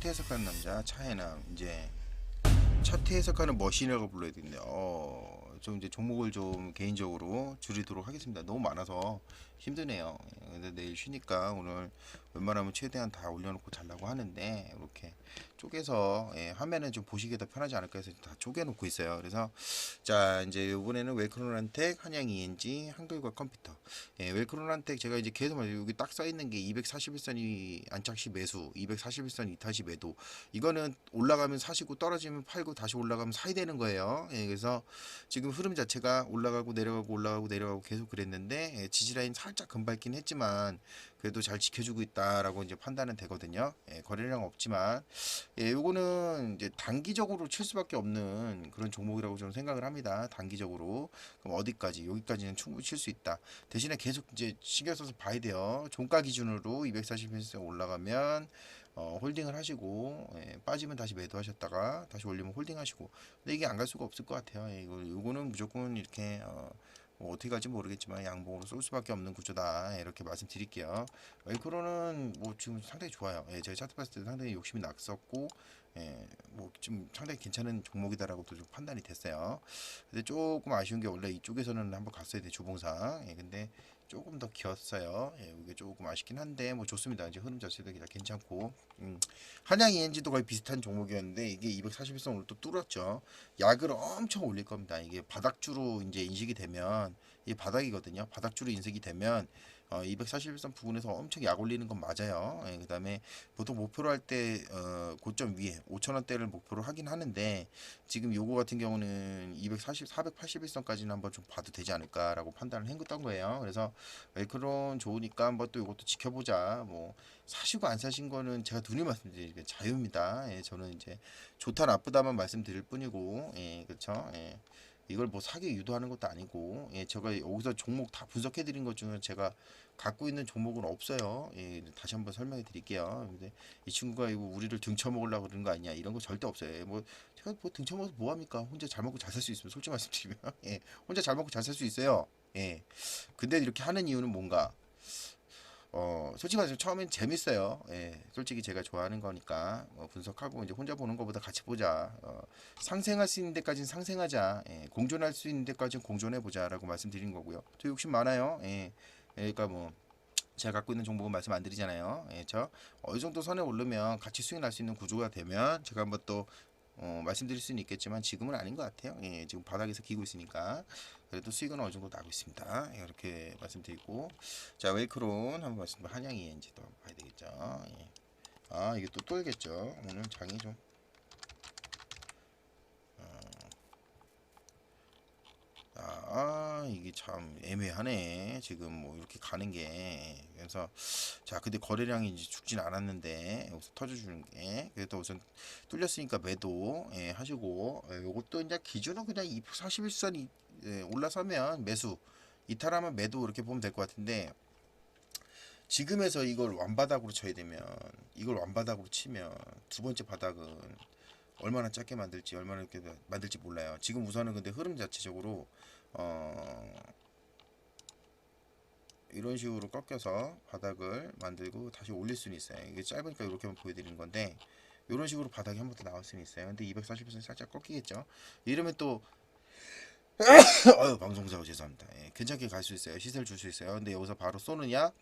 차트 해석하는 남자 차해남 이제 차트 해석하는 머신이라고 불러야 되겠네요. 어, 좀 이제 종목을 좀 개인적으로 줄이도록 하겠습니다. 너무 많아서 힘드네요. 예, 근데 내일 쉬니까 오늘 웬만하면 최대한 다 올려놓고 자려고 하는데 이렇게 쪼개서 예, 화면은 좀 보시기에 더 편하지 않을까 해서 다 쪼개놓고 있어요. 그래서 자 이제 이번에는 웰크론란텍, 한양 ENG, 한글과 컴퓨터. 예, 웰크론란텍 제가 이제 계속 말해요. 여기 딱 써 있는 게 241선이 안착시 매수, 241선 이타시 매도. 이거는 올라가면 사시고 떨어지면 팔고 다시 올라가면 사야 되는 거예요. 예, 그래서 지금 흐름 자체가 올라가고 내려가고 올라가고 내려가고 계속 그랬는데 예, 지지라인 살짝 금밟긴 했지만 그래도 잘 지켜주고 있다라고 이제 판단은 되거든요. 예, 거래량 없지만 예, 요거는 이제 단기적으로 칠 수밖에 없는 그런 종목이라고 저는 생각을 합니다. 단기적으로 그럼 어디까지 여기까지는 충분히 칠 수 있다. 대신에 계속 이제 신경 써서 봐야 돼요. 종가 기준으로 240% 올라가면 어, 홀딩을 하시고 예, 빠지면 다시 매도하셨다가 다시 올리면 홀딩하시고 근데 이게 안 갈 수가 없을 것 같아요. 예, 이거 요거는 무조건 이렇게 어, 뭐 어떻게 갈지 모르겠지만 양봉으로 쏠 수밖에 없는 구조다 이렇게 말씀드릴게요. 웰크로는 뭐 지금 상당히 좋아요. 예, 제가 차트 봤을 때 상당히 욕심이 났었고 예, 뭐 좀 상당히 괜찮은 종목이다라고도 좀 판단이 됐어요. 근데 조금 아쉬운 게 원래 이쪽에서는 한번 갔어야 돼 주봉상. 예, 근데 조금 더 기었어요. 예, 이게 조금 아쉽긴 한데 뭐 좋습니다. 이제 흐름 자체도 그냥 괜찮고 음, 한양 ENG도 거의 비슷한 종목이었는데 이게 241선 오늘 또 뚫었죠. 약을 엄청 올릴 겁니다. 이게 바닥주로 이제 인식이 되면 이 바닥이거든요. 바닥주로 인식이 되면 어, 241선 부근에서 엄청 약 올리는 건 맞아요. 예, 그 다음에 보통 목표로 할 때 어, 고점 위에 5천 원대를 목표로 하긴 하는데 지금 요거 같은 경우는 240, 481선까지는 한번 좀 봐도 되지 않을까라고 판단을 했던 거예요. 그래서 웰크론 좋으니까 한번 또 이것도 지켜보자. 뭐 사시고 안 사신 거는 제가 눈이 말씀드리는 자유입니다. 예, 저는 이제 좋다 나쁘다만 말씀드릴 뿐이고, 예, 그렇죠. 예. 이걸 뭐 사기 유도하는 것도 아니고, 예, 제가 여기서 종목 다 분석해 드린 것 중에 제가 갖고 있는 종목은 없어요. 예, 다시 한번 설명해 드릴게요. 근데 이 친구가 이거 우리를 등쳐먹으려고 그러는 거 아니냐 이런 거 절대 없어요. 예, 뭐 제가 뭐 등쳐먹어서 뭐 합니까? 혼자 잘 먹고 잘 살 수 있으면 솔직히 말씀드리면, 예, 혼자 잘 먹고 잘 살 수 있어요. 예. 근데 이렇게 하는 이유는 뭔가? 어, 솔직히 말해서 처음엔 재밌어요. 예, 솔직히 제가 좋아하는 거니까 어, 분석하고 이제 혼자 보는 것보다 같이 보자. 어, 상생할 수 있는 데까지는 상생하자. 예, 공존할 수 있는 데까지는 공존해 보자라고 말씀드린 거고요. 저 욕심 많아요. 예, 그러니까 뭐 제가 갖고 있는 정보는 말씀 안 드리잖아요. 예, 저 어느 정도 선에 오르면 같이 수익 날 수 있는 구조가 되면 제가 한번 또 어, 말씀드릴 수는 있겠지만 지금은 아닌 것 같아요. 예, 지금 바닥에서 기고 있으니까 그래도 수익은 어느 정도 나고 있습니다. 예, 이렇게 말씀드리고 자 웨이크론 한번 말씀 한양 ENG도 한번 봐야 되겠죠. 예. 아 이게 또 뚫겠죠. 오늘 장이 좀 아 이게 참 애매하네 지금 뭐 이렇게 가는 게 그래서 자 근데 거래량이 이제 죽진 않았는데 여기서 터져주는 게 그래도 우선 뚫렸으니까 매도 예, 하시고 예, 요것도 이제 기준은 그냥 41선이 예, 올라서면 매수 이탈하면 매도 이렇게 보면 될 것 같은데 지금에서 이걸 완바닥으로 쳐야 되면 이걸 완바닥으로 치면 두 번째 바닥은 얼마나 짧게 만들지 얼마나 이렇게 만들지 몰라요. 지금 우선은 근데 흐름 자체적으로 어 이런 식으로 꺾여서 바닥을 만들고 다시 올릴 수는 있어요. 이게 짧으니까 이렇게만 보여드리는 건데 이런 식으로 바닥이 한 번 더 나올 수는 있어요. 근데 240% 살짝 꺾이겠죠. 이러면 또 어유 방송사고 죄송합니다. 예, 괜찮게 갈 수 있어요. 시세를 줄 수 있어요. 근데 여기서 바로 쏘느냐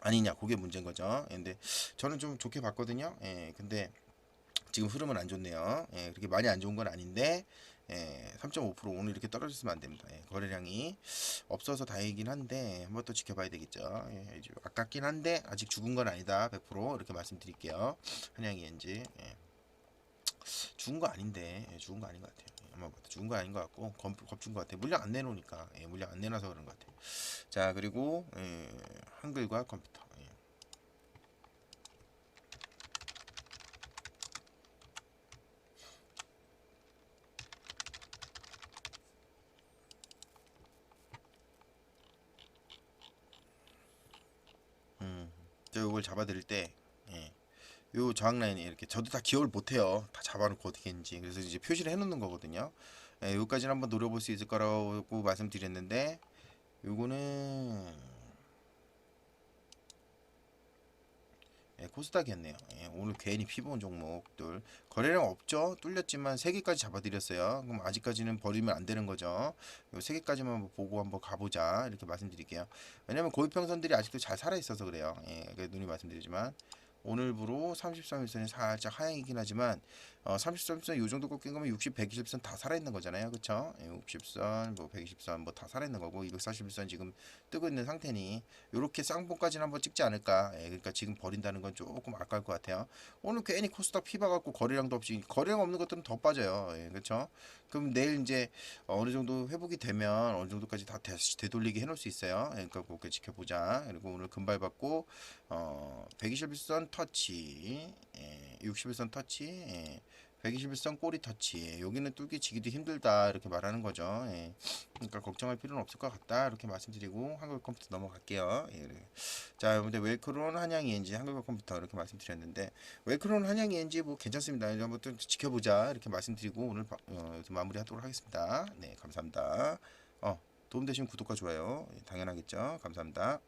아니냐 그게 문제인 거죠. 예, 근데 저는 좀 좋게 봤거든요. 예, 근데 지금 흐름은 안 좋네요. 예, 그렇게 많이 안 좋은 건 아닌데 예, 3.5% 오늘 이렇게 떨어졌으면 안 됩니다. 예, 거래량이 없어서 다행이긴 한데 한번 또 지켜봐야 되겠죠. 예, 이제 아깝긴 한데 아직 죽은 건 아니다. 100% 이렇게 말씀드릴게요. 한양이 엔지 예. 죽은 거 아닌데 예, 죽은 거 아닌 것 같아요. 봐도 죽은 거 아닌 것 같고 겁, 겁준 것 같아요. 물량 안 내놓으니까 예, 물량 안 내놔서 그런 것 같아요. 자 그리고 예, 한글과 컴퓨터 예. 저 이걸 잡아드릴 때, 예. 요 저항 라인이 이렇게 저도 다 기억을 못해요. 다 잡아놓고 어떻게 했는지. 그래서 이제 표시를 해놓는 거거든요. 예, 여기까지는 한번 노려볼 수 있을 거라고 말씀드렸는데, 요거는 예, 코스닥이었네요. 예, 오늘 괜히 피본 종목들 거래량 없죠. 뚫렸지만 세 개까지 잡아드렸어요. 그럼 아직까지는 버리면 안 되는 거죠. 요세 개까지만 한번 보고 한번 가보자 이렇게 말씀드릴게요. 왜냐면 고위평선들이 아직도 잘 살아 있어서 그래요. 예, 그 눈이 말씀드리지만 오늘부로 33일선이 살짝 하향이긴 하지만 어, 33일선 요 정도 꺾인 거면 60, 120선 다 살아있는 거잖아요. 그쵸? 예, 60선, 뭐 120선 뭐 다 살아있는 거고 241선 지금 뜨고 있는 상태니 요렇게 쌍봉까지는 한번 찍지 않을까. 예, 그러니까 지금 버린다는 건 조금 아까울 것 같아요. 오늘 괜히 코스닥 피봐갖고 거래량도 없이 거래량 없는 것들은 더 빠져요. 예, 그렇죠? 그럼 내일 이제 어느 정도 회복이 되면 어느 정도까지 다 다시 되돌리게 해놓을 수 있어요. 예, 그러니까 그렇게 지켜보자. 그리고 오늘 금발 받고 어 121선 터치, 예, 61선 터치, 예, 121선 꼬리 터치. 여기는 뚫기 지기도 힘들다 이렇게 말하는 거죠. 예. 그러니까 걱정할 필요는 없을 것 같다 이렇게 말씀드리고 한글 컴퓨터 넘어갈게요. 예. 자, 여러분들 웰크론 한양 ENG 한글 컴퓨터 이렇게 말씀드렸는데 웰크론 한양 ENG 뭐 괜찮습니다. 한번 또 지켜보자 이렇게 말씀드리고 오늘 바- 어, 마무리하도록 하겠습니다. 네, 감사합니다. 어, 도움되신 구독과 좋아요 예, 당연하겠죠. 감사합니다.